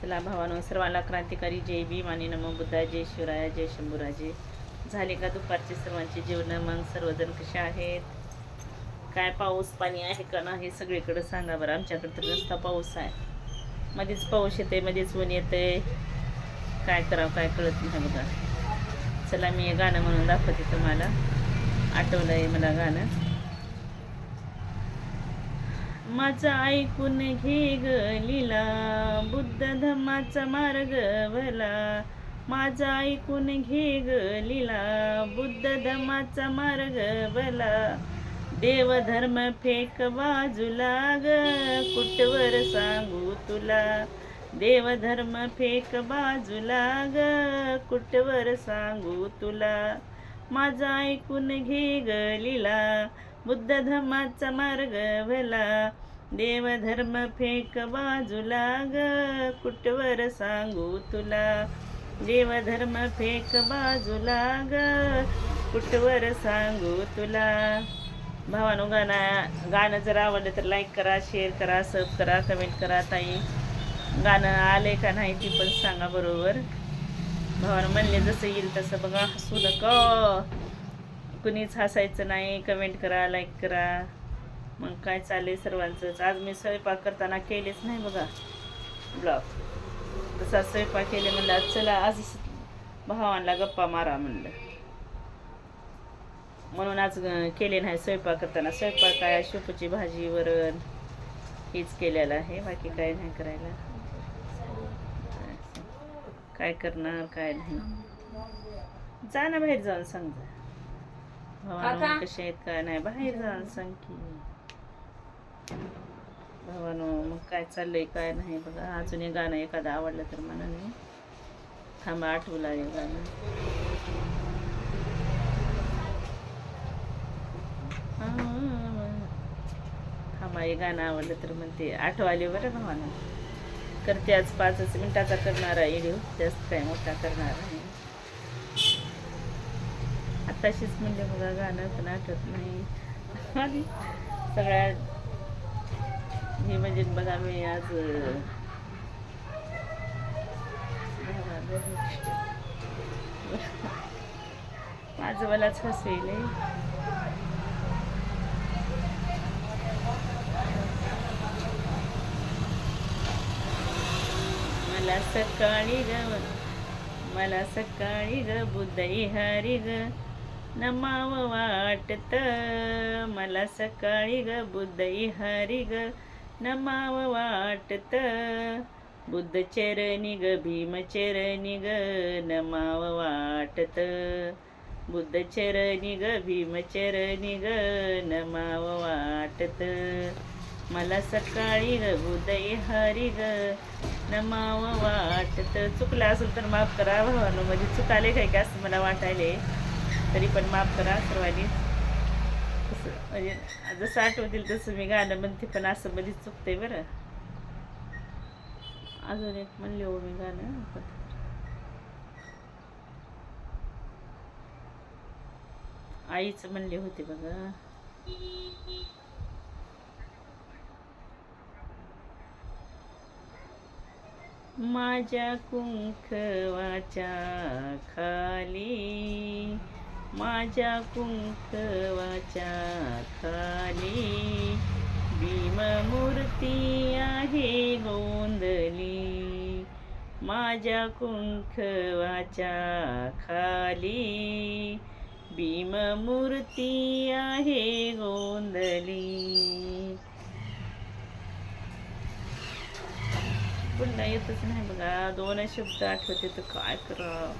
चला भावानो सर्वांना क्रांतिकारी जय भीम आणि नमो बुद्धा जय शिवराया जय शंभूराजे. झाले का दुपारचे सर्वांचे जेवण? मन सर्वजण कसे आहेत? काय पाऊस पाणी आहे का नाही सगळीकडे सांगा बरं. आमच्याकडे तर नुसता पाऊस आहे. मध्येच पाऊस येते मध्येच ऊन येते काय करावं काय कळत नाही बघा. चला मी हे गाणं म्हणून दाखवते तुम्हाला. आठवलं आहे मला गाणं. माझं ऐकून घे ग लीला. बुद्ध धम्माचा मार्ग भला. माझा ऐकून घे ग लीला. बुद्ध धम्माचा मार्ग भला. देवधर्म फेक बाजूला ग. कुटवर सांगू तुला? देव धर्म फेक बाजूला ग. कुटवर सांगू तुला? माझा ऐकून घे ग लीला. बुद्ध धम्माचा मार्ग भला. देवधर्म फेक बाजूला ग कुटवर सांगू तुला? देवधर्म फेक बाजूला ग कुटवर सांगू तुला? भावानो गाणं गाणं जर आवडलं तर लाईक करा शेअर करा सब करा कमेंट करा ताई. गाणं आले का नाही ती पण सांगा बरोबर. भावानं म्हणले जसं येईल तसं बघा. हसू नका. कुणीच हसायचं नाही. कमेंट करा लाईक करा. मग काय चाललंय सर्वांचंच? आज मी स्वयंपाक करताना केलेच नाही बघा. ब्लॉग तसा स्वयंपाक केले म्हणलं आज चला आज भावांना गप्पा मारा म्हणलं. म्हणून आज केले नाही स्वयंपाक करताना. स्वयंपाक काय शेपूची भाजी वरण. हेच केलेलं आहे. बाकी काय नाही करायला. काय करणार काय नाही. जा ना बाहेर जाऊन सांग जा. काका? कसे आहेत काय नाही. बाहेर जाऊन सांग की. भावानो मग काय चाललंय काय नाही बघा. अजून एक गाणं एखादं आवडलं तर म्हणा नाही थांबा आठवू लागेल गाणं. थांबा हे गाणं आवडलं तर म्हणते. आठवाले बरं भावानं. करते आज पाचच मिनिटाचा आहे व्हिडिओ. जास्त काय मोठा करणार आहे आताशीच म्हणजे बघा गाणं पण आठवत नाही. सगळ्या हे म्हणजे बघा मी आज माझं मलाच हसू येईल मला सकाळी ग मला सकाळी ग बुद्धई हरी ग नमाव वाटत. मला सकाळी ग बुद्धई हरी ग नमाव वाटत. बुद्ध चरणी ग भीम चरणी ग नमाव वाटत. बुद्ध चरणी ग भीम चरणी ग नमाव वाटत. मला सकाळी ग बुदय हरी ग नमाव वाटत. चुकलं असेल तर माफ करा भावानो म्हणजे चुकाले काय का असं मला वाटायले. तरी पण माफ करा सर्वांनी. तसं म्हणजे जसं आठवतील तसं मी गाणं म्हणते पण असं मध्ये चुकते बरं. अजून एक म्हणले हो मी गाणं. आईचं म्हणले होते बघा. माझ्या कुंखवाच्या खा माझ्या कुंकवाच्या खाली भीममूर्ती आहे गोंधली माझ्या कुंकवाच्या खाली भीममूर्ती आहे गोंधली पुन्हा येतच नाही बघा. दोन शब्द आठवते तर काय करा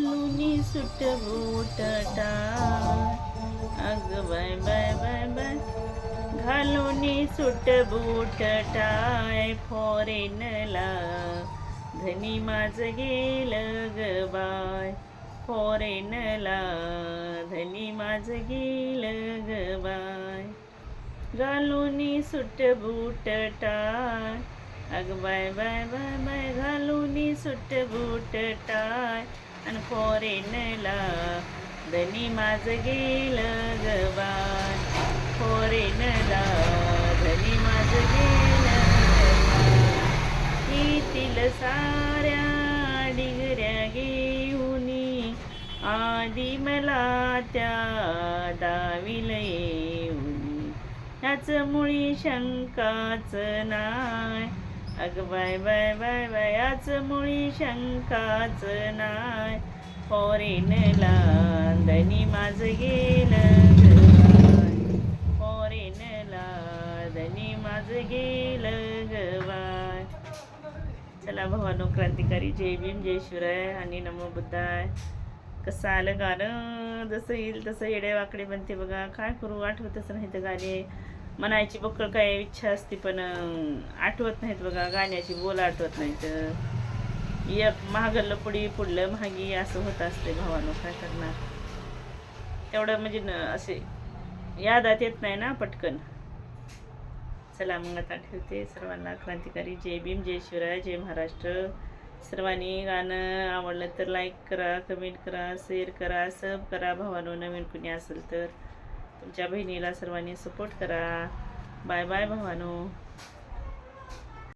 घालूनी सुट बूटटा। अग बाय बाय बाय बाय। घालूनी सुट बूटटाय फॉरेनला। धनी माझं गेलं ग बाय फॉरेनला। धनी माझं गेलं ग बाय। घालूनी सुट बूट टाय अग बाय बाय बाय बाय। घालूनी सुट बूट टाय आणि फॉरेनला धनी माझ गेलं गवान फॉरेनला धनी माझ गेलं येतील साऱ्या डिगऱ्या घेऊन आधी मला त्या दाविल येऊन ह्याच मुळी शंकाच नाय. अग बाय बाय बाय बाय याच मुळी शंकाच नाय. फॉरेन लांदनी माझ गेलं गवाय. लांदनी माझ गेलं गवाय. चला भवानो क्रांतिकारी जय भीम जय शिवराय आणि नमो बुद्धाय. कसं आलं गाणं? जसं येईल तसं येडे वाकडे बनते बघा. काय करू? आठवतच नाही तर गाणे. म्हणायची बक्कळ काय इच्छा असते पण आठवत नाहीत बघा गाण्याची बोल आठवत नाहीत. एक महागल्लं पुढी पुढलं महागी असं होत असते भावानो काय करणार? तेवढं म्हणजे न असे यादात येत नाही ना पटकन. चला मग आता ठेवते सर्वांना. क्रांतिकारी जय भीम जय शिवराय जय महाराष्ट्र. सर्वांनी गाणं आवडलं तर लाईक करा कमेंट करा शेअर करा सब करा भावानो नवीन कुणी असेल तर. तुमच्या बहिणीला सर्वांनी सपोर्ट करा. Bye bye भवानो.